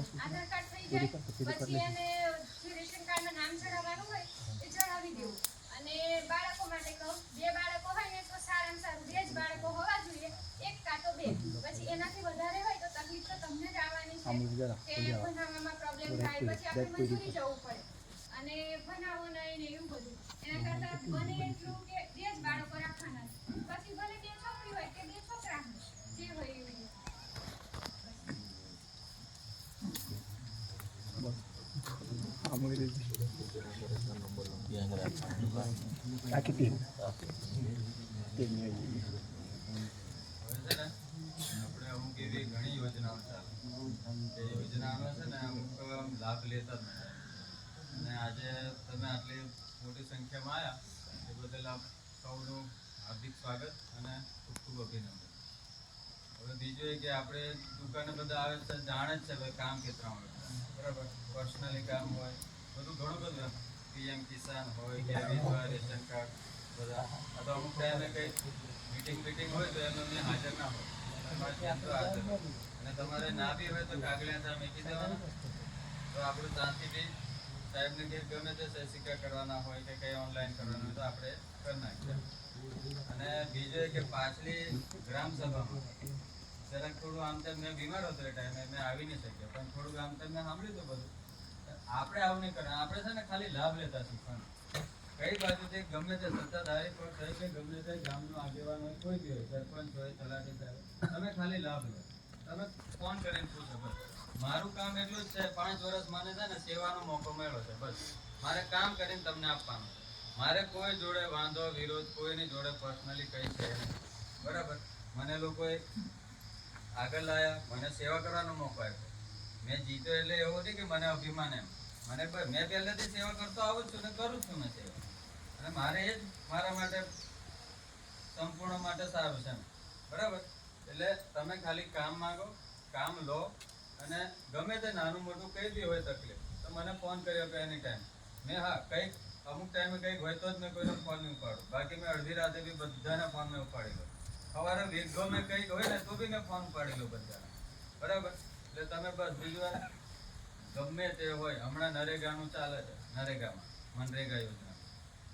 આધાર card થઈ જાય પછી એને જે રેશન કાર્ડમાં નામ ચડાવવાનું હોય એ ચડાવી દેવું. અને બાળકો માટે કહું બે બાળકો હોય ને તો સારામાં સારું બે જ બાળકો હોવા જોઈએ એક કાં તો બે. પછી એનાથી વધારે હોય તો તકલીફ તો તમને જ આવવાની છે. કે ભણાવવામાં પ્રોબ્લેમ થાય પછી આપણે મજૂરી જવું પડે. અને ભણાવો નહીં ને એવું બધું. એના કરતાં બને એટલું કે બે જ બાળકો રાખવાના પછી ભલે બે છોકરી હોય કે બે છોકરા હોય જે હોય એવું અને આજે તમે આટલી મોટી સંખ્યામાં આવ્યા એ બદલ આપ સૌનું હાર્દિક સ્વાગત અને ખૂબ ખૂબ અભિનંદન હવે બીજું કે આપણે દુકાને બધા આવે છે, જાણે જ છે કામ કેટલા હોય પર્સનલી કામ હોય, બધું ઘણું બધું પીએમ કિસાન હોય કે વિધવા રેશન કાર્ડ બધા. આ અમુક ટાઈમે કંઈ મીટિંગ મીટિંગ હોય તો એમને હાજર ના હોય. અને તમારે ના બી હોય તો કાગળિયા ત્યાં મૂકી દેવાના. તો આપણું ત્યાંથી બી સાહેબને કે ગમે તે સહી સિક્કા કરવાના હોય કે કંઈ ઓનલાઈન કરવાના હોય તો આપણે કરી નાખીએ. અને બીજું કે પાછલી ગ્રામ સભામાં જરાક થોડું આમ તેમ મેં બીમાર હતો એ ટાઈમે, મેં આવી નહીં શક્યો. પણ થોડુંક આમ તેમ મેં સાંભળ્યું હતું બધું. આપણે આવું નહીં કરવાનું. આપણે છે ને ખાલી લાભ લેતા શીખવાનું. કઈ બાજુથી ગમે તે સત્તાધારી પણ થઈ કે ગમે તે ગામનો આગેવાન હોય, કોઈ બી હોય, સરપંચ હોય તલાટી સાહેબ તમે ખાલી લાભ લો. તમે ફોન કરીને પૂછો મારું કામ એટલું જ છે, પાંચ વર્ષ મને છે ને સેવાનો મોકો મળ્યો છે, બસ. મારે કામ કરીને તમને આપવાનું. મારે કોઈ જોડે વાંધો, વિરોધ, કોઈની જોડે પર્સનલી કઈ છે બરાબર? મને લોકોએ આગળ લાયા. મને સેવા કરવાનો મોકો આપ્યો. મેં જીતો એટલે એવું નથી કે મને અભિમાન એમ. મને મેં પહેલેથી સેવા કરતો આવું છું ને કરું છું મેં સેવા. અને મારે એ જ મારા માટે સંપૂર્ણ માટે સારું છે બરાબર? એટલે તમે ખાલી કામ માંગો, કામ લો અને ગમે તે નાનું મોટું કંઈ બી હોય તકલીફ, તો મને ફોન કર્યો કે એની ટાઈમ મેં હા, કંઈક અમુક ટાઈમે કંઈક હોય તો જ મેં કોઈને ફોન નહીં ઉપાડું. બાકી મેં અડધી રાતે બી બધાને ફોન મેં ઉપાડી સવારે વીઘો મેં કંઈક હોય ને તો બી મેં ફોન ઉપાડી લઉં બધાના. બરાબર? એટલે તમે બસ બીજું ગમે તે હોય, હમણાં નરેગાનું ચાલે છે, નરેગામાં, મનરેગા યોજના.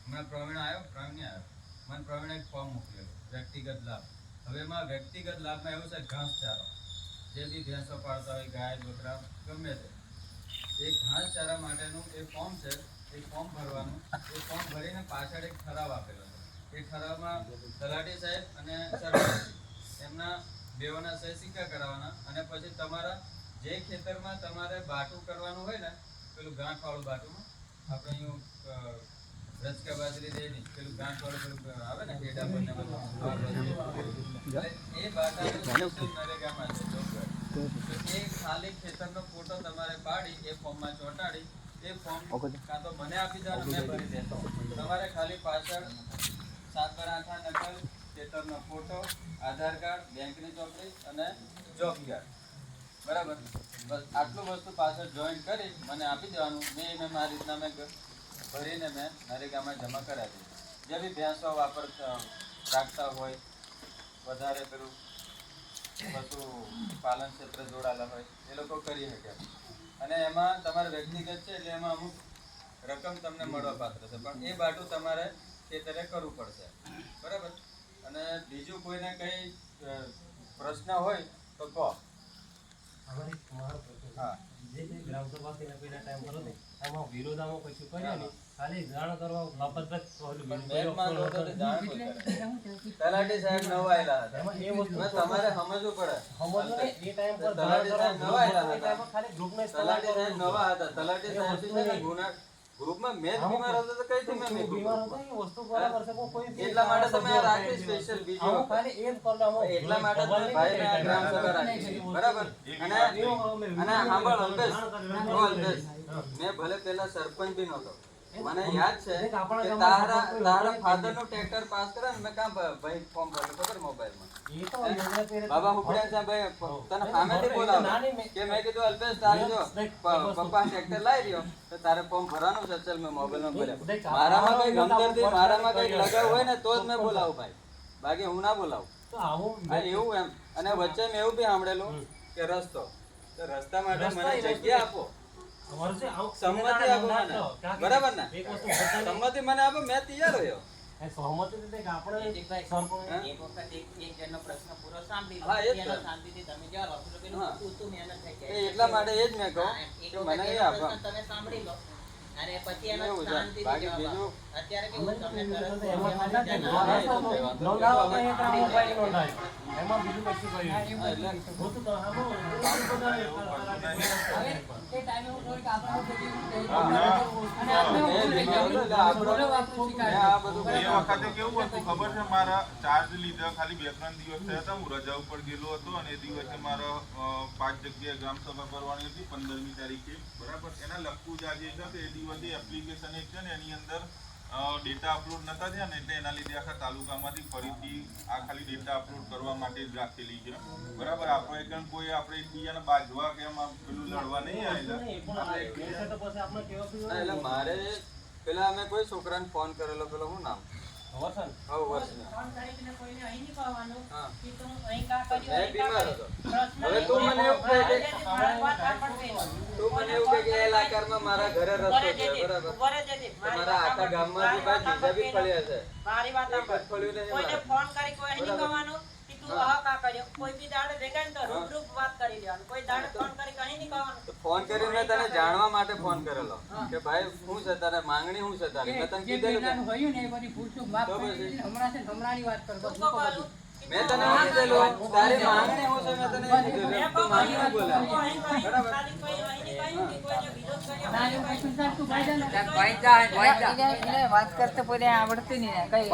હમણાં પ્રવીણ આવ્યો પ્રવીણ આવ્યો. મને પ્રવીણે એક ફોર્મ મોકલ્યો વ્યક્તિગત લાભ. હવે એમાં વ્યક્તિગત લાભમાં એવું છે, ઘાસ ચારો. જે બી ભેંસો પાડતા હોય, ગાય બકરા ગમે તે. એ ઘાસ ચારા માટેનું એ ફોર્મ છે, એ ફોર્મ ભરવાનું. એ ફોર્મ ભરીને પાછળ એક ઠરાવ આપેલો છે. એ ઠરાવમાં તલાટી સાહેબ અને એમના બેઓના સહી સિક્કા કરાવવાના અને પછી તમારા જે ખેતરમાં તમારે બાટું કરવાનું હોય ને પેલું ગાંઠ વાળું આપણે અહીં રચકા બાજરી દે પેલું ગાંઠ પેલું આવે ને હેડા પર ને બધું. એટલે એ system નરેગામાં છે એ ખાલી ખેતરનો ફોટો તમારે પાડી એ ફોર્મમાં ચોંટાડી એ ફોર્મ કાં તો મને આપી દો મેં ભરી દેતો. તમારે ખાલી પાછળ સાત બાર નકલ ખેતરનો ફોટો, આધાર કાર્ડ, બેંકની ચોપડી અને જોબ કાર્ડ બરાબર? બસ, આટલું વસ્તુ પાછળ જોઈન કરી મને આપી દેવાનું. મેં એને મારી રીતના મેં ભરીને મેં નરેગામાં જમા કરાવી જે બી ભેંસો વાપર રાખતા હોય, વધારે પેલું પશુ પાલન ક્ષેત્ર જોડાયેલા હોય, એ લોકો કરી શકે. અને એમાં તમારે વ્યક્તિગત છે એટલે એમાં અમુક રકમ તમને મળવા પાત્ર છે. પણ એ બાટું તમારે ખેતરે કરવું પડશે. બરાબર? અને બીજું કોઈને કંઈ પ્રશ્ન હોય તો કહો. અમારી મારો પ્રશ્ન છે. હા. જે જે ગ્રામ સભા થી પેલા ટાઈમ કરો ને એમાં વિરોધ કશું કર્યો નહીં. ખાલી જાણ કરવા બાબત તો તો. તલાટી સાહેબ નવા આયેલા હતા એ વસ્તુ તમારે સમજવું પડે. સમજવું એ ટાઈમ પર તલાટી સાહેબ હતા. ખાલી ગ્રુપને તલાટી સાહેબ નવા હતા. તલાટી સાહેબ. ગુના ગ્રુપમાં મેં બીમાર હતો તો કઈ થી મેં બીમાર હતો એ વસ્તુ બરાબર છે કોઈ એટલા માટે તમે આ રાખે સ્પેશિયલ બીજી. ખાલી એ જ પ્રોબ્લેમ એટલા માટે તમે ભાઈ ભાઈને ગ્રામ સભા રાખી બરાબર? અને અને સાંભળ અલ્પેશ અલ્પેશ મેં ભલે પહેલા સરપંચ બી નહોતો. મને યાદ છે કે તારા તારા ફાધરનું ટ્રેક્ટર પાસ કરે ને મેં કાં ભાઈ ફોર્મ ભરેલું ખબર યોજના પહેલે- બાબા ઉપડ્યા છે ભાઈ તને. સામેથી બોલાવો. મેં- કે મેં કીધું અલ્પેશ તારે જો. પપ્પા ટ્રેક્ટર લાવી રહ્યો. તો તારે ફોર્મ ભરવાનું છે ચાલ મેં મોબાઈલમાં માં ભર્યા. મારામાં કઈ ગમતરથી મારામાં કઈ લગાવ હોય ને તો જ મેં બોલાવું ભાઈ. બાકી હું ના બોલાવું. એવું એમ. અને વચ્ચે મેં એવું બી સાંભળેલું કે રસ્તો. રસ્તા માટે મને જગ્યા આપો. સંમતિ આપો મને. કહો. કારણ કે બરાબર ને? એક વસ્તુ બધાને- સંમતિ મને આપો મેં તૈયાર રહ્યો સહમતિ થી આપણે હાર્દિકભાઈ, સરપંચ- હા? એક વખત એક એક જણનો પ્રશ્ન પૂરો સાંભળી લો. એનો શાંતિથી તમે જવાબ આપો તો પેલું હા. મહેનત થઈ જાય. એટલા માટે એ જ મેં કહું કે મને એ આપો તમે સાંભળી લો અને પછી એનો શાંતિથી જવાબ અત્યારે કેવું તમને તરત એમાં બીજું કશું એટલે વખતે કેવું હતું ખબર છે? મારા ચાર્જ લીધા ખાલી બે ત્રણ દિવસ થયા હતા. હું રજા ઉપર ગયેલો હતો અને એ દિવસે મારા પાંચ જગ્યાએ ગ્રામ સભા કરવાની હતી પંદરમી તારીખે. બરાબર? એના લખવું જ આજે છે એ દિવસે એપ્લિકેશન એક છે ને એની અંદર ડેટા અપલોડ નતા થયા ને એટલે એના લીધે આખા તાલુકામાંથી ફરીથી આ ખાલી ડેટા અપલોડ કરવા માટે જ રાખેલી છે. બરાબર? આપણે કેમ કોઈ આપણે એકબીજાને બાજવા કે એમાં પેલું લડવા નહીં આવેલા. મારે પેલા અમે કોઈ છોકરાને ફોન કરેલો પેલો શું નામ? વસંત. હવ વર્ષને ફોન કરીને કોઈને અહીં નહીં કહેવાનું કે તું અહીં કાં કર્યું, મેં બીમાર હતો. હવે તું મને એવું કહે કે. મારી વાત સાંભળવી. તું મને એવું કહે કે એ મારા ઘરે રસ્તો છે બરાબર. મારી મારા આખા ગામમાં ભાઈ બીજા બી. છે. મારી વાત સાંભળ. કોઈને ફોન કરી કોઈ નહીં કહેવાનું ફોન કરીને મેં તને જાણવા માટે ફોન કરેલો. કે ભાઈ શું છે તારે? માંગણી શું છે તારી? મેં તને કીધેલું ને એ બધી ભૂલચૂક માફ કરી હમણાં છે ને હમણાંની વાત કરતો હું મેં તને શું કીધેલું. તારી માંગણી શું છે મેં તને મેં કીધેલું તું માંગણી તું બોલે બરાબર. કોઈ ને. વાત કરતા પોતે આવડતું નહીં ને કઈ.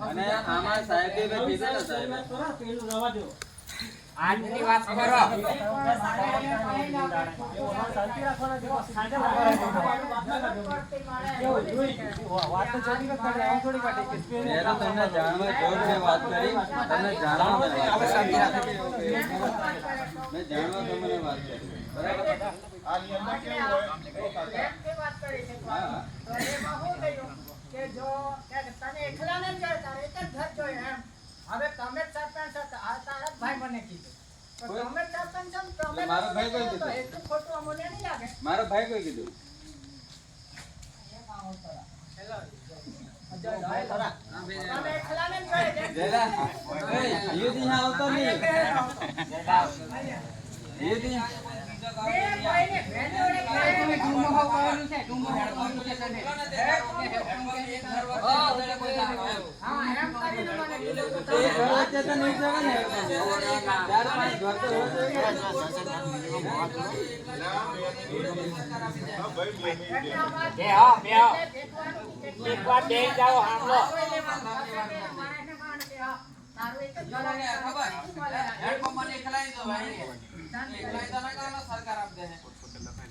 અને આમાં સાહેબે કીધું ને સાહેબે. આજની વાત કરો. તમને જાણવા જોર છે વાત કરી તમને જાણવા મેં જાણવા તમને વાત કરી. બરાબર? કેવું હોય હા હા. કે જો કે તને એકલાને જ તારે એક જ ઘર જોઈએ એમ. હવે તમે સરપંચ હતા આ તારા ભાઈ મને કીધું. મારો ભાઈ કોઈ કીધું? મારો ભાઈ કોઈ કીધું? આવતો નહીં. ને. ને. ભાઈ એક વાર બે જાઓ હામલો ઘર આવે. એકલાય ના જવાય કાકા, ચાર પાંચ ઘર છે. એટલે કહેવાનું કે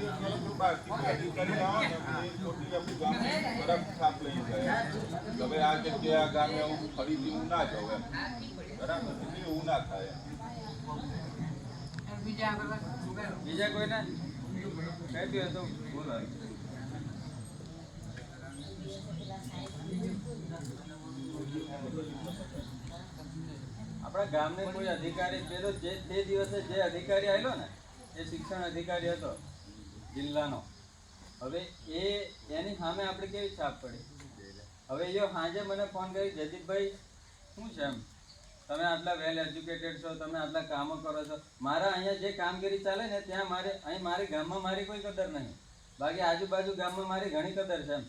તમારે જે રીતના કરીએ એ બરાબર. બાકી અધિકારી આવે ને એ ખોટી આપણી ગામની ફરક સાફ લઈ જાય હવે આ જગ્યાએ આ ગામે હું ફરીથી હું ના જાઉં એમ બરાબર એટલે એવું ના થાય એમ. બીજા આગળ બીજા કોઈને કઈ બી હતું બોલો આપણા ગામને કોઈ અધિકારી પેલો જે તે દિવસે જે અધિકારી આવેલો ને, એ શિક્ષણ અધિકારી હતો જિલ્લાનો. હવે એ, એની સામે આપણે કેવી છાપ પડી? હવે એ સાંજે મને ફોન કરી, જયદીપભાઈ, શું છે એમ? તમે આટલા વેલ એજ્યુકેટેડ છો, તમે આટલા કામો કરો છો. મારા અહીંયા જે કામગીરી ચાલે ને, ત્યાં મારે, અહીં મારી ગામમાં મારી કોઈ કદર નહીં. બાકી આજુબાજુ ગામમાં મારી ઘણી કદર છે એમ.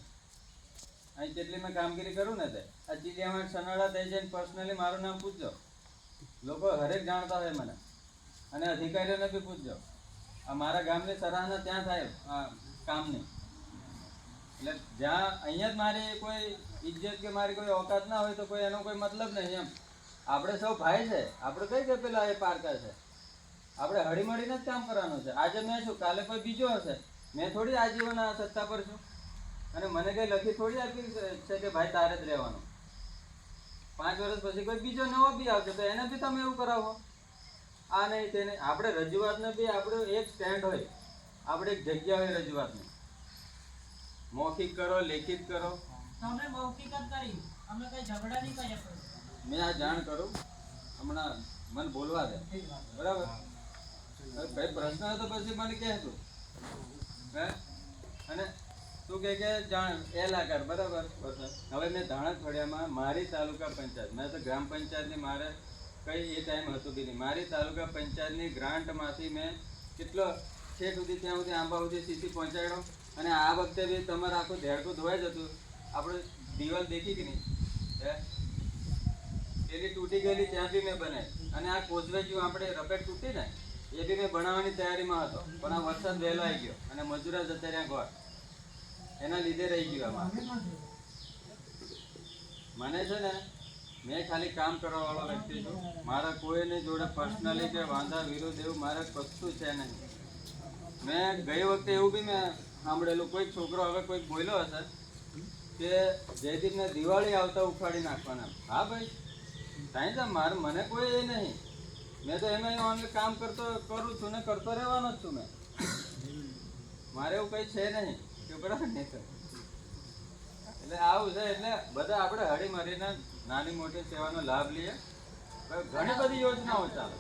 અહીં જેટલી મેં કામગીરી કરું ને તે? આ ચીડિયામાં સનાડા થઈ જઈને પર્સનલી મારું નામ પૂછજો. લોકો હરેક જાણતા હોય મને. અને અધિકારીઓને બી પૂછજો. આ મારા ગામની સરાહના ત્યાં થાય કામની. એટલે જ્યાં અહીંયા જ મારી કોઈ ઇજ્જત કે મારી કોઈ ઓકાત ના હોય તો કોઈ એનો કોઈ મતલબ નહીં એમ. આપણે સૌ ભાઈ છે. આપણે કઈ કે પેલા એ પારકા છે? આપણે હળીમળીને જ કામ કરવાનું છે. આજે મેં છું કાલે કોઈ બીજો હશે? મેં થોડી આજીવન આ સત્તા પર છું. અને મને કઈ લખી થોડી આપી છે કે ભાઈ તારે જ રહેવાનું. પાંચ વર્ષ પછી કોઈ બીજો નવો બી આવશે તો એને બી તમે એવું કરાવો. આ નહીં તે નહીં આપણે રજૂઆતને બી આપણે એક સ્ટેન્ડ હોય. આપણે એક જગ્યા હોય રજૂઆતની. મૌખિક કરો લેખિત કરો. તમે મૌખિક જ કરી. અમે કઈ ઝઘડા નહીં કર્યા મેં આ જાણ કરું. હમણાં મને બોલવા દે. બરાબર? ભાઈ પ્રશ્ન હતો તો પછી મને કહે તું હે? અને તું કે કે જાણ એલ આકાર બરાબર? હવે મેં ધાણા ફળિયામાં મારી તાલુકા પંચાયત મેં તો ગ્રામ પંચાયતની મારે કઈ એ ટાઈમ હતો કે નહીં. મારી તાલુકા પંચાયતની ગ્રાન્ટમાંથી મેં કેટલો છેક સુધી ત્યાં સુધી આંબા સુધી સીસી પહોંચાડ્યો. અને આ વખતે બી તમારે આખું ધેડકું ધોવાઈ જતું આપણે દિવાલ દેખી કે નહીં? પેલી તૂટી ગયેલી ત્યાં બી મેં બનાવી. અને આ કોઝવે જેવું આપણે રપેટ તૂટી ને, એ બી મેં બનાવવાની તૈયારીમાં હતો. પણ આ વરસાદ વહેલો આવી ગયો અને મજૂરા જતા રહ્યા ઘર એના લીધે રહી ગયું આમાં. મને છે ને મેં ખાલી કામ કરવા વાળો વ્યક્તિ છું. મારા કોઈને જોડે પર્સનલી કે વાંધા, વિરોધ એવું મારે કશું છે નહીં. મેં ગઈ વખતે એવું બી મેં સાંભળેલું, કોઈ છોકરો હવે કોઈક બોલ્યો હશે કે જયદીપને દિવાળી આવતા ઉખાડી નાખવાના. હા ભાઈ, સાંઈ સાહેબ, મારે, મને કોઈ એ નહીં. મેં તો એમાં ઓનલી કામ કરતો કરું છું ને કરતો રહેવાનો જ છું મેં. મારે એવું કંઈ છે નહીં. કે બરાબર નહીં એટલે આવું છે, એટલે બધા આપણે હળી મળીને નાની મોટી સેવાનો લાભ લઈએ. ઘણી બધી યોજનાઓ ચાલે.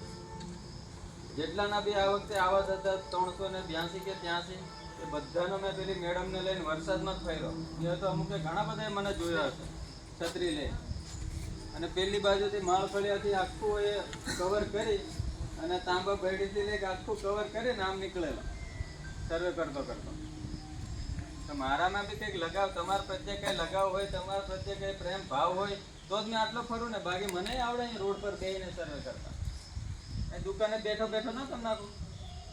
જેટલાના બી આ વખતે આવા હતા, ત્રણસો ને બ્યાસી કે ત્યાંસી, એ બધાનો મેં પેલી મેડમને લઈને વરસાદમાં જ ફર્યો. એ તો અમુકે ઘણા બધા મને જોયા હશે, છત્રી લઈ અને પેલી બાજુથી માળફળિયાથી આખું એ કવર કરી અને તાંબા ભેડીથી લઈ આખું કવર કરીને આમ નીકળેલો સર્વે કરતો કરતો. તો મારામાં બી કંઈક લગાવ, તમારા પ્રત્યે કંઈ લગાવ હોય, તમારા પ્રત્યે કંઈ પ્રેમ, ભાવ હોય તો જ મેં આટલો ફરું ને બાકી મને આવડે અહીં રોડ પર બેહીને સર્વે કરતા. એ દુકાને બેઠો બેઠો ન તમને નાખું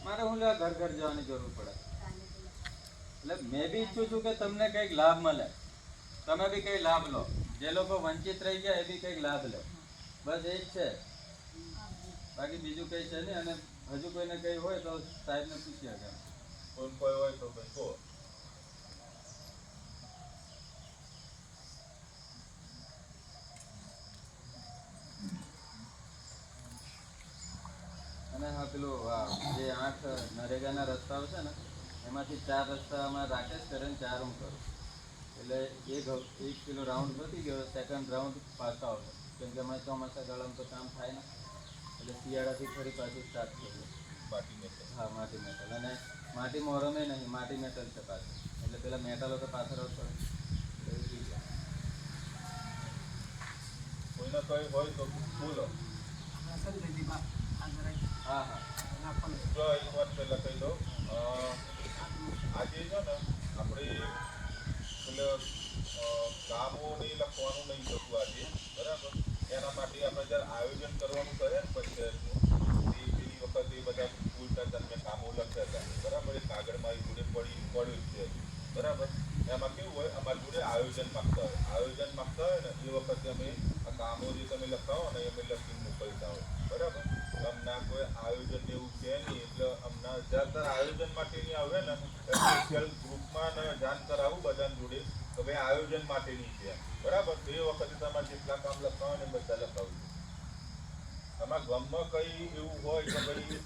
મારે હું લેવા ઘર ઘર જવાની જરૂર પડે? એટલે મેં બી ઈચ્છું છું કે તમને કંઈક લાભ મળે. તમે બી કંઈ લાભ લો. જે લોકો વંચિત રહી ગયા એ બી કંઈક લાભ લે. બસ એ જ છે. બાકી બીજું કંઈ છે નહીં અને હજુ કોઈને કંઈ હોય તો સાહેબને પૂછી શકે કોઈ હોય તો કંઈ કહો અને હા પેલું આ જે આઠ નરેગાના રસ્તાઓ છે ને એમાંથી ચાર રસ્તા અમારે રાકેશ કરે ને ચાર હું કરું. એટલે એક હ- એક કિલો રાઉન્ડ પતી ગયો સેકન્ડ રાઉન્ડ પાછા આવશે. કેમ કે અમારે ચોમાસા ગાળામાં તો કામ થાય ને એટલે શિયાળાથી ફરી પાછું સ્ટાર્ટ કરીએ બાકી મેં હા માટી મેટલ અને માટી મોરમે નહીં માટી મેટલ છે પાછું. એટલે પેલા મેટલો તો પાછળ જ પડે એવી રીતે. કોઈને કઈ હોય તો બોલો. હા હા જો એક વાત પહેલાં કહી દઉં આજે છે ને આપણે એટલે કામોને લખવાનું નહીં થતું આજે બરાબર એના માટે આપણે જ્યારે આયોજન કરવાનું કરે ને પંચાયતનું એ પેલી વખત બધા ભૂલતા હતા મેં કામો લખ્યા હતા બરાબર એ કાગળ એ જોડે પડી પડ્યું છે બરાબર એમાં કેવું હોય? અમારી જોડે આયોજન માંગતા હોય. આયોજન માંગતા હોય ને, એ વખતે અમે આ કામો જે તમે લખાવો ને, એ અમે લખી મોકલતા હોય. બરાબર? હમણાં કોઈ આયોજન એવું છે નહીં, એટલે હમણાં જ્યાં આયોજન માટેની આવે ને સ્પેશિયલ ગ્રુપમાં જાણ કરાવું બધાને જોડે, તો ભાઈ આયોજન માટેની છે. બરાબર? તો એ વખતે તમારે જેટલા કામ લખાવો ને બધા લખાવજો તમારા ગામમાં કઈ એવું હોય કે ભાઈ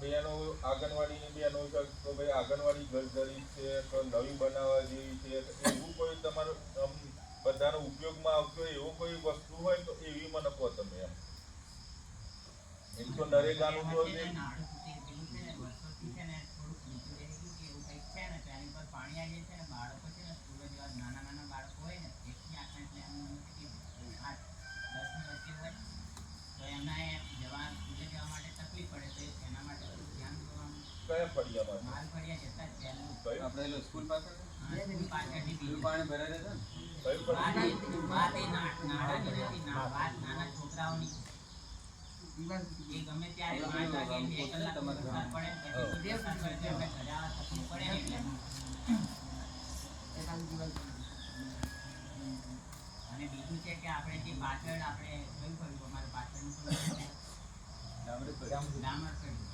બહેનો આંગણવાડીની બહેનો છે તો ભાઈ આંગણવાડી ગરગરી છે, તો નવી બનાવવા જેવી છે એવું કોઈ તમારો બધાનો ઉપયોગમાં આવતો એવો કોઈ વસ્તુ હોય તો એવી મને કહો તમે એમ. એમ તો નરેગાનું તો કયા કયું? આપણે સ્કૂલ પાછળ? પેલું પાણી ભરાઈ રહે છે કયું ફળિયું? ગમે ત્યારે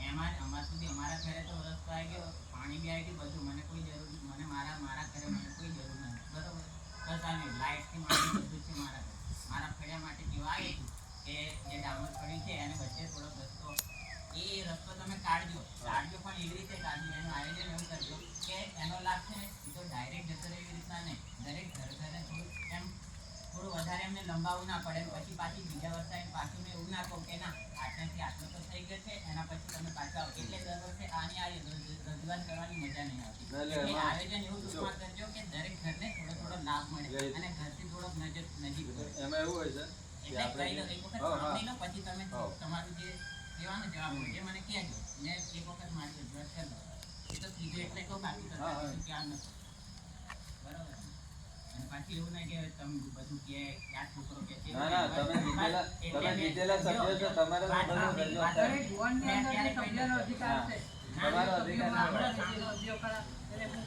એમાં અમારા સુધી અમારા ઘરે તો રસ્તો આવી ગયો પાણી બી આવી ગયું બધું મને કોઈ જરૂર. મને મારા મારા ઘરે. મને કોઈ જરૂર નથી બરોબર? બસ નહીં લાઇટથી માંડી બધું છે મારા ઘરે. મારા ફળિયા માટે કેવું આવી કે જે ડાઉનલોડ કર્યું છે એને વચ્ચે થોડોક રસ્તો એ રસ્તો તમે કાઢજો. કાઢજો પણ એવી રીતે કાઢજો એનું આયોજન એવું કરજો કે એનો લાભ છે ને તો ડાયરેક્ટ જતો રહે એવી રીતના નહીં. દરેક ઘર ઘરે થોડું એમ થોડું વધારે એમને લંબાવવું ના પડે પછી પાછી બીજા વર્ષે આવીને પાછું મેં એવું ના કહું કે ના આટલાથી આટલો તો થઈ ગયો છે એના પછી તમે પાછા આવો. એટલે દર વર્ષે આની આ રજ- રજૂઆત કરવાની મજા નહીં આવતી. એમાં- આયોજન એવું ટૂંકમાં કરજો કે દરેક ઘરને થોડો થોડો લાભ મળે. અને ઘરથી થોડોક નજીક નજીક એમાં એવું હોય છે આપણે હા, હા. પછી તમે તમારું જે કહેવાનો જવાબ હોય એ મને કહેજો મેં એક વખત મારી રજૂઆત કરી એ તો સીધું એટલે કહું બાકી તો હા, હા. ક્યાં નથી બરાબર અને પાછી એવું ના કે તમે બધું કે આ છોકરો કે છે ના ના તમે જીતેલા તમે જીતેલા સભ્યો છો તમારે બધું અંદર અધિકાર છે. તમારો છું.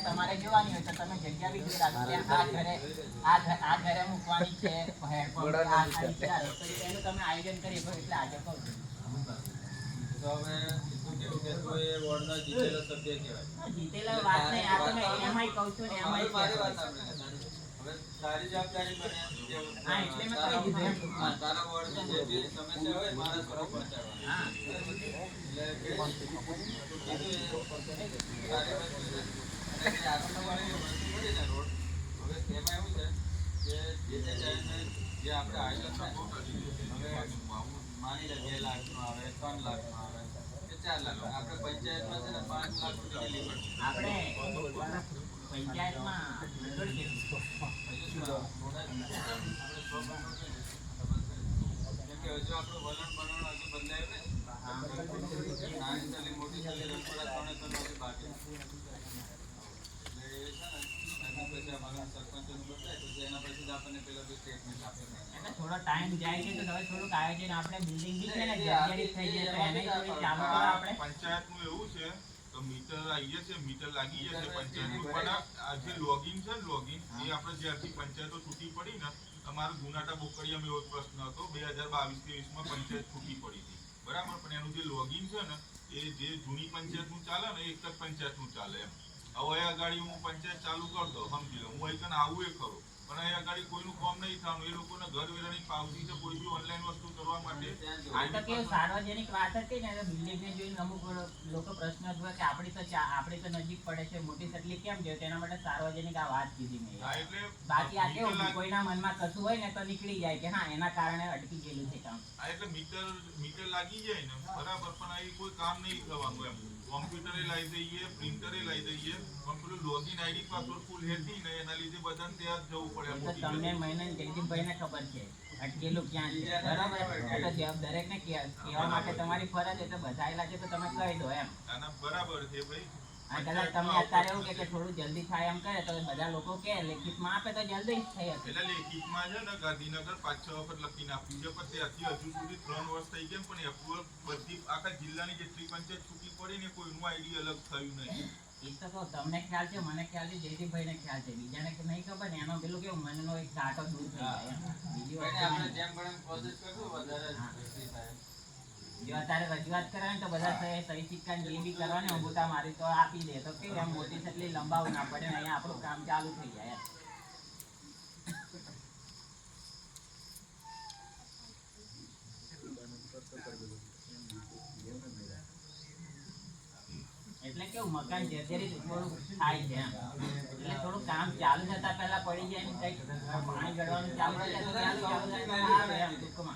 તમારે જોવાની હોય તો તમે જગ્યા બી આ ઘરે આ ઘરે મૂકવાની છે આયોજન કરી એટલે આજે કહું છું. તો હવે તું કેવું કે તું એ વોર્ડનો જીતેલો વાત નહીં આ તો મેં કહું છું ને હવે તારી જવાબદારી બને તારા વોર્ડની જે સમસ્યા હોય મારા સુધી પહોંચાડવાની. હા એટલે કે તું કીધું એ તારી વસ્તુ છે. અને જે આપણે આયોજન માની લે બે લાખનું આવે ત્રણ લાખનું આવે કે ચાર લાખ આપણે પંચાયતમાં છે ને પાંચ લાખ રૂપિયા આપણે થોડો ટાઈમ જાય છે તો હવે થોડુંક આયોજન આપણે બિલ્ડિંગ ને થઈ જાય તો એને આપણે. એવું છે તો મીટર આવી જશે મીટર લાગી જશે પંચાયતનું. પણ આ- જે લોગિન છે ને લોગિન એ આપણે જ્યારથી પંચાયતો છૂટી પડી ને અમારો ગુનાટા બોકડિયામાં એવો પ્રશ્ન હતો બે હજાર બાવીસ ત્રેવીસમાં પંચાયત છૂટી પડી હતી. બરાબર? પણ એનું જે લોગિન છે ને એ જે જૂની પંચાયતનું ચાલે ને એક જ પંચાયતનું ચાલે એમ. હવે આ હું પંચાયત ચાલુ કર દઉં સમજી લો. હું અહીં આવું એ ખરો. પણ અહીંયા ગાડી કોઈનું કામ નહીં થવાનું એ લોકોને ઘર વેરાની પાવતી છે કોઈ બી ઓનલાઈન વસ્તુ કરવા માટે. આ તો કેવું સાર્વજનિક વાત હતી ને તો જોઈને અમુક લોકો પ્રશ્ન ઉઠાવે કે આપણી તો આપણી તો નજીક પડે છે મોટી સટલી કેમ જોઈએ તેના માટે સાર્વજનિક આ વાત કીધી મેં. એટલે બાકી આ કેવું કોઈના મનમાં કશું હોય ને તો નીકળી જાય કે હા એના કારણે અટકી ગયેલું છે કામ. આ એટલે મીટર મીટર લાગી જાય ને બરાબર. પણ અહીં કોઈ કામ નહીં થવાનું એમ. કોમ્પ્યુટરે લાવી દઈએ પ્રિન્ટરે લાવી દઈએ પણ પેલું લોગિન આઈડી પાસવર્ડ ફૂલ હેતી ને એના લીધે બધાને ત્યાં જવું પડે તમને મહિના મહિને જગદીપભાઈ ને ખબર છે. અટકેલું ક્યાં છે? બરાબર? દરેક ને કહેવા માટે તમારી ફરજ એટલે બધાયેલા છે તો તમે કહી દો એમ. આના બરાબર છે ભાઈ. કદાચ તમે અત્યારે એવું કે કે થોડું જલ્દી થાય એમ કરે તો બધા લોકો કે લેખિતમાં આપે તો જલ્દી જ થઈ હશે એટલે લેખિતમાં છે ને ગાંધીનગર પાંચ છ વખત લખીને આપ્યું છે પણ ત્યાંથી હજુ સુધી ત્રણ વર્ષ થઈ ગયા પણ એપ્રુવલ બધી આખા જિલ્લાની જેટલી પંચાયત છૂટી પડી ને કોઈનું આઈડી અલગ થયું નહીં. એ તો તમને ખ્યાલ છે મને ખ્યાલ છે જયદીપભાઈ ને ખ્યાલ છે બીજાને નહીં ખબર ને એનો પેલું કેવું મનનો એક ઘાટો દૂર થઈ જાય બીજી કઈ આપણે જેમ કરશું વધારે થાય. જો અત્યારે રજૂઆત કરવાની તો બધા સહી સિક્કા જે બી કરવાની અંગૂઠા મારી તો આપી દે. તો કે એમ મોટી એટલી લંબાવું ના પડે ને અહીંયા આપણું કામ ચાલુ થઈ જાય એટલે કેવું મકાન જર્જરિત થોડું થાય છે એટલે થોડું કામ ચાલુ થતા પહેલા પડી જાય ને કંઈક પાણી ગળવાનું ચાલુ થાય આ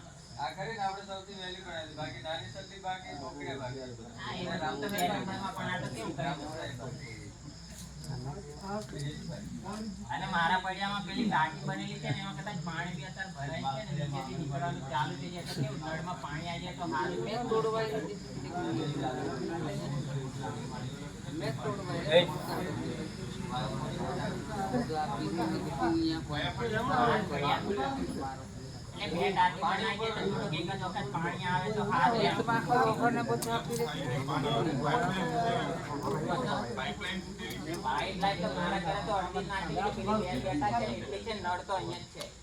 કરીને આપણે સૌથી વહેલી બાકી નાની બાકી કોકડે બાકી. અને મારા પડિયામાં પેલી ટાંકી બનેલી છે ને એમાં કદાચ પાણી બી અત્યારે ભરાય છે ને નીચેથી નીકળવાનું ચાલુ થઈ જાય તો કેવું? નળમાં પાણી આવી જાય તો સારું મેં તોડવાય મેં નથી. પાઇપલાઇન તો મારા કરે તો અડધી નાખી બેઠા છે એટલે છે નળ તો અહીંયા જ છે.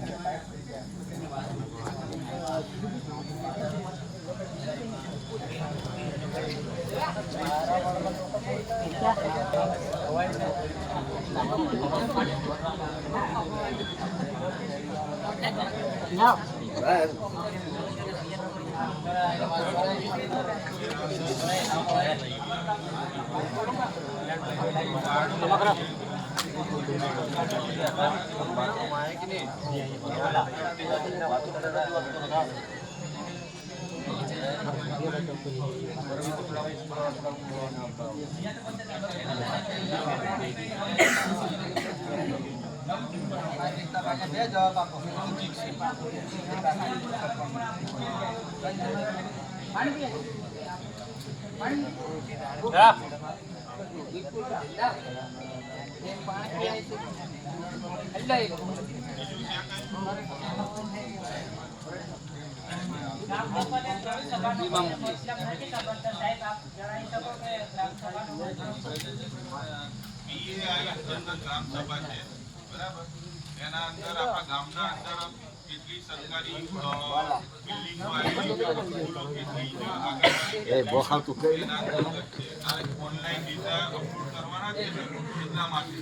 નહીં આવ્યું તો પાણી ચાલુ કરતો ગ્રામ સભા છે બરાબર? એના અંદર આપણા ગામના અંદર કેટલી સરકારી બિલ્ડિંગો આવેલી છે. આ ઓનલાઈન ડેટા અપલોડ કરવાના છે એટલા માટે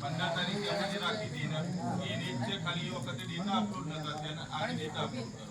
પંદર તારીખે અમે રાખી દીધી એની છે ખાલી વખતે ડેટા અપલોડ નતા થયા આજે ડેટા અપલોડ